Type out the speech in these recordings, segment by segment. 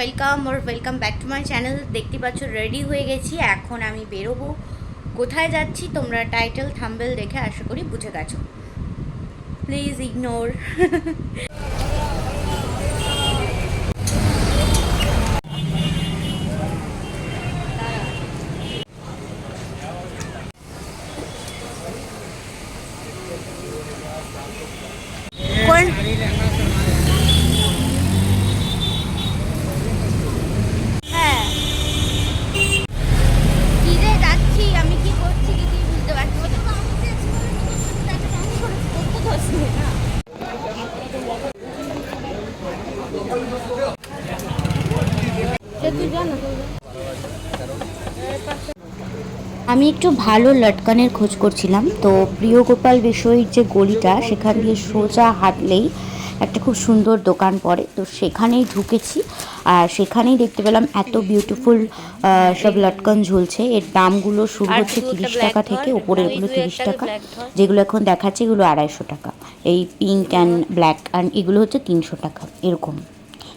Welcome or welcome back to my channel দেখতে পাচ্ছ ready হয়ে গেছি। এখন আমি বেরোবো। কোথায় যাচ্ছি তোমরা টাইটেল থাম্বেল দেখে আশা করি বুঝে গেছো। প্লিজ ইগনোর কোন হ্যাঁ কি রে যাচ্ছি আমি কি করছি কি কি বুঝতে পারছি না। ওটা তো আমাকে জীবনে নতুন করে দেখা যায়, আমি করে করতে ধরছি না। আমি একটু ভালো লটকানের খোঁজ করছিলাম। তো প্রিয় গোপাল বিষয়ের যে গলিটা সেখান দিয়ে সোজা হাঁটলেই একটা খুব সুন্দর দোকান পড়ে। তো সেখানেই ঢুকেছি আর সেখানেই দেখতে পেলাম এত বিউটিফুল সব লটকন ঝুলছে। এর দামগুলো শুরু হচ্ছে তিরিশ টাকা থেকে ওপরেরগুলো তিরিশ টাকা। যেগুলো এখন দেখাচ্ছে এগুলো আড়াইশো টাকা। এই পিঙ্ক অ্যান্ড ব্ল্যাক অ্যান্ড এগুলো হচ্ছে তিনশো টাকা এরকম।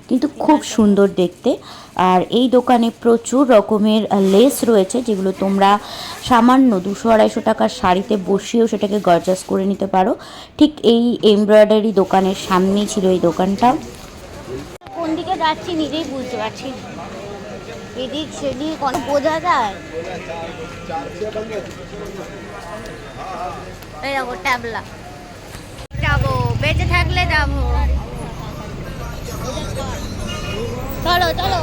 কিন্তু খুব সুন্দর দেখতে। আর এই দোকানে প্রচুর রকমের লেস রয়েছে যেগুলো তোমরা সামান্য দুশো আড়াইশো টাকার শাড়িতে বসিয়েও সেটাকে গর্জাস করে নিতে পারো। ঠিক এই এমব্রয়ডারি দোকানের সামনেই ছিল এই দোকানটা। কোন দিকে যাচ্ছি নিজেই বুঝতে পারছি এদিক সেদিক অনেক বোঝা যায়। এই ট্যাবলা যাব, বেঁচে থাকলে যাব। চলো চলো।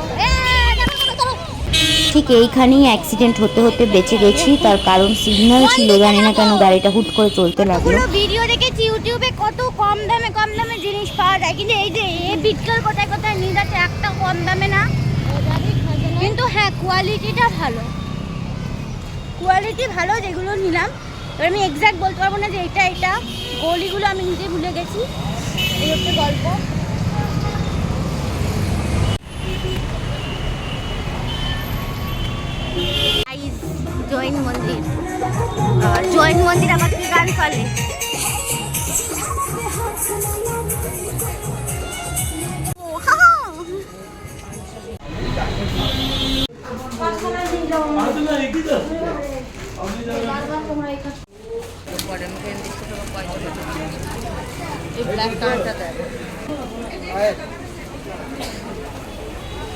ঠিক এইখানেই অ্যাক্সিডেন্ট হতে হতে বেঁচে গেছি তার কারণ সিগন্যাল ছিল জানি না কেন গাড়িটা হুট করে চলতে লাগল। ভিডিও দেখেছি ইউটিউবে কত কম দামে কম দামে জিনিস পাওয়া যায়। কিন্তু এই যে এই বিটকল কোথায় কোথায় নিয়ে যাচ্ছে একটা কম দামে না। কিন্তু হ্যাঁ কোয়ালিটিটা ভালো। কোয়ালিটি ভালো যেগুলো নিলাম। এবার আমি এক্স্যাক্ট বলতে পারব না যে এটা এটা। গলিগুলো আমি নিজে ভুলে গেছি। এই হচ্ছে গল্প। জৈন মন্দির আর জৈন মন্দির আবার কি গান দেখ।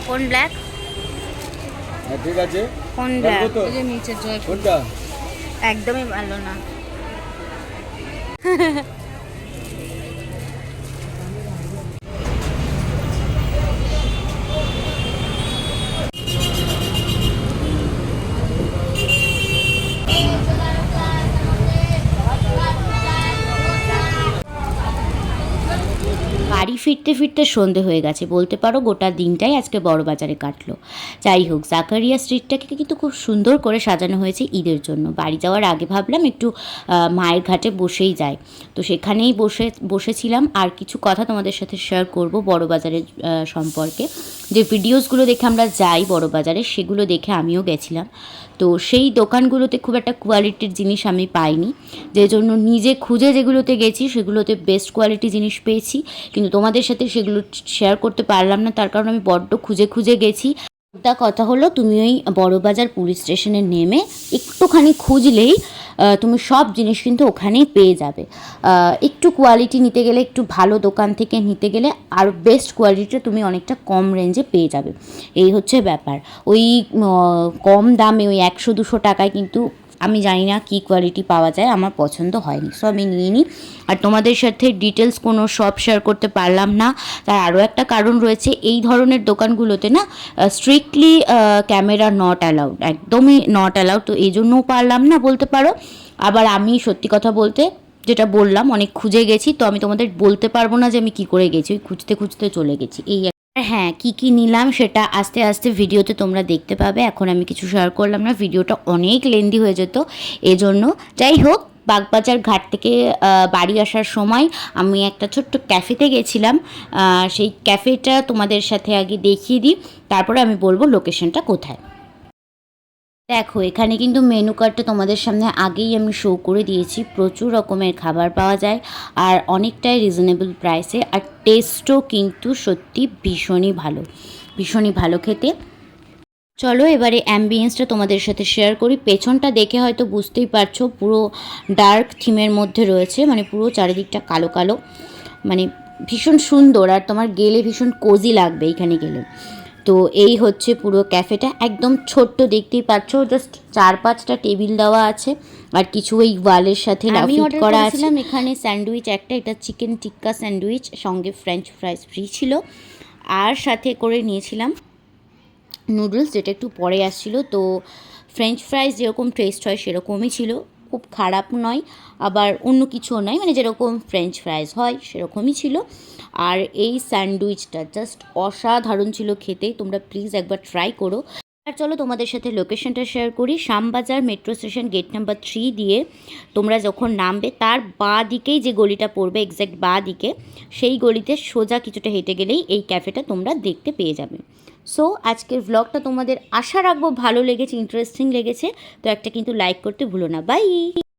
কোন ব্ল্যাক ঠিক আছে। কোন ব্ল্যাক বলব তো কোনটা? একদমই ভালো না। বাড়ি ফিরতে ফিরতে সন্ধে হয়ে গেছে। বলতে পারো গোটা দিনটাই আজকে বড় বাজারে কাটলো। যাই হোক, জাকারিয়া স্ট্রিটটাকে কিন্তু খুব সুন্দর করে সাজানো হয়েছে ঈদের জন্য। বাড়ি যাওয়ার আগে ভাবলাম একটু মায়ের ঘাটে বসেই যাই। তো সেখানেই বসে, বসেছিলাম। আর কিছু কথা তোমাদের সাথে শেয়ার করব বড় বাজারের সম্পর্কে। যে ভিডিওসগুলো দেখে আমরা যাই বড় বাজারে, সেগুলো দেখে আমিও গেছিলাম। তো সেই দোকানগুলোতে খুব একটা কোয়ালিটির জিনিস আমি পাইনি। যে জন্য নিজে খুঁজে যেগুলোতে গেছি, সেগুলোতে বেস্ট কোয়ালিটি জিনিস পেয়েছি। কিন্তু তোমাদের সাথে সেগুলো শেয়ার করতে পারলাম না, তার কারণ আমি বড্ড খুঁজে খুঁজে গেছি। কথা হলো, তুমি ওই বড়বাজার পুলিশ স্টেশনে নেমে একটুখানি খুঁজলেই তুমি সব জিনিস কিন্তু ওখানেই পেয়ে যাবে। একটু কোয়ালিটি নিতে গেলে, একটু ভালো দোকান থেকে নিতে গেলে আর বেস্ট কোয়ালিটিটা তুমি অনেকটা কম রেঞ্জে পেয়ে যাবে। এই হচ্ছে ব্যাপার। ওই কম দামে ওই একশো দুশো টাকায় কিন্তু আমি জানি না কী কোয়ালিটি পাওয়া যায়, আমার পছন্দ হয়নি। সো আমি নিয়ে নিই আর তোমাদের সাথে ডিটেলস কোনো শপ শেয়ার করতে পারলাম না। তার আরও একটা কারণ রয়েছে, এই ধরনের দোকানগুলোতে না স্ট্রিক্টলি ক্যামেরা নট অ্যালাউড একদমই নট অ্যালাউড তো এই জন্যও পারলাম না বলতে পারো। আবার আমি সত্যি কথা বলতে যেটা বললাম, অনেক খুঁজে গেছি, তো আমি তোমাদের বলতে পারব না যে আমি কি করে গেছি। ওই খুঁজতে খুঁজতে চলে গেছি। এই হ্যাঁ কি কি নিলাম সেটা আস্তে আস্তে ভিডিওতে তোমরা দেখতে পাবে। এখন আমি কিছু শেয়ার করলাম না, ভিডিওটা অনেক লেন্দি হয়ে যেত। এজন্য যাই হোক, বাগবাজার ঘাট থেকে বাড়ি আসার সময় আমি একটা ছোট্ট ক্যাফেতে গেছিলাম। সেই ক্যাফেটা তোমাদের সাথে আগে দেখিয়ে দিই, তারপরে আমি বলব লোকেশনটা কোথায়। দেখো, এখানে কিন্তু মেনু কার্ডটা তোমাদের সামনে আগেই আমি শো করে দিয়েছি। প্রচুর রকমের খাবার পাওয়া যায় আর অনেকটাই রিজনেবল প্রাইসে আর টেস্টও কিন্তু সত্যি ভীষণই ভালো ভীষণই ভালো খেতে। চলো, এবারে অ্যাম্বিয়েন্সটা তোমাদের সাথে শেয়ার করি। পেছনটা দেখে হয়তো বুঝতেই পারছ, পুরো ডার্ক থিমের মধ্যে রয়েছে মানে পুরো চারিদিকটা কালো কালো। মানে ভীষণ সুন্দর, আর তোমার গেলে ভীষণ কোজি লাগবে এইখানে গেলে। তো এই হচ্ছে পুরো ক্যাফেটা। একদম ছোট্ট দেখতেই পাচ্ছ জাস্ট চার পাঁচটা টেবিল দেওয়া আছে আর কিছু ওই ওয়ালের সাথে আমি লাফিট করা আছে। এখানে স্যান্ডউইচ একটা এটা চিকেন টিক্কা স্যান্ডউইচ সঙ্গে ফ্রেঞ্চ ফ্রাইস ফ্রি ছিল। আর সাথে করে নিয়েছিলাম নুডলস যেটা একটু পরে আসছিল। তো ফ্রেঞ্চ ফ্রাইস যেরকম টেস্ট হয় সেরকমই ছিল। খুব খারাপ নয়, আবার অন্য কিছুও নয় মানে যেরকম ফ্রেঞ্চ ফ্রাইস হয় সেরকমই ছিল। আর এই স্যান্ডউইচটা জাস্ট অসাধারণ ছিল খেতে, তোমরা প্লিজ একবার ট্রাই করো। আর চলো তোমাদের সাথে লোকেশনটা শেয়ার করি। Shyambazar metro station gate number three দিয়ে তোমরা যখন নামবে, তার বাঁ দিকেই যে গলিটা পড়বে এক্স্যাক্ট বাঁ দিকে সেই গলিতে সোজা কিছুটা হেঁটে গেলেই এই ক্যাফেটা তোমরা দেখতে পেয়ে যাবে। সো আজকের ভ্লগটা তোমাদের আশা রাখব ভালো লেগেছে ইন্টারেস্টিং লেগেছে। তো একটা কিন্তু লাইক করতে ভুলো না। বাই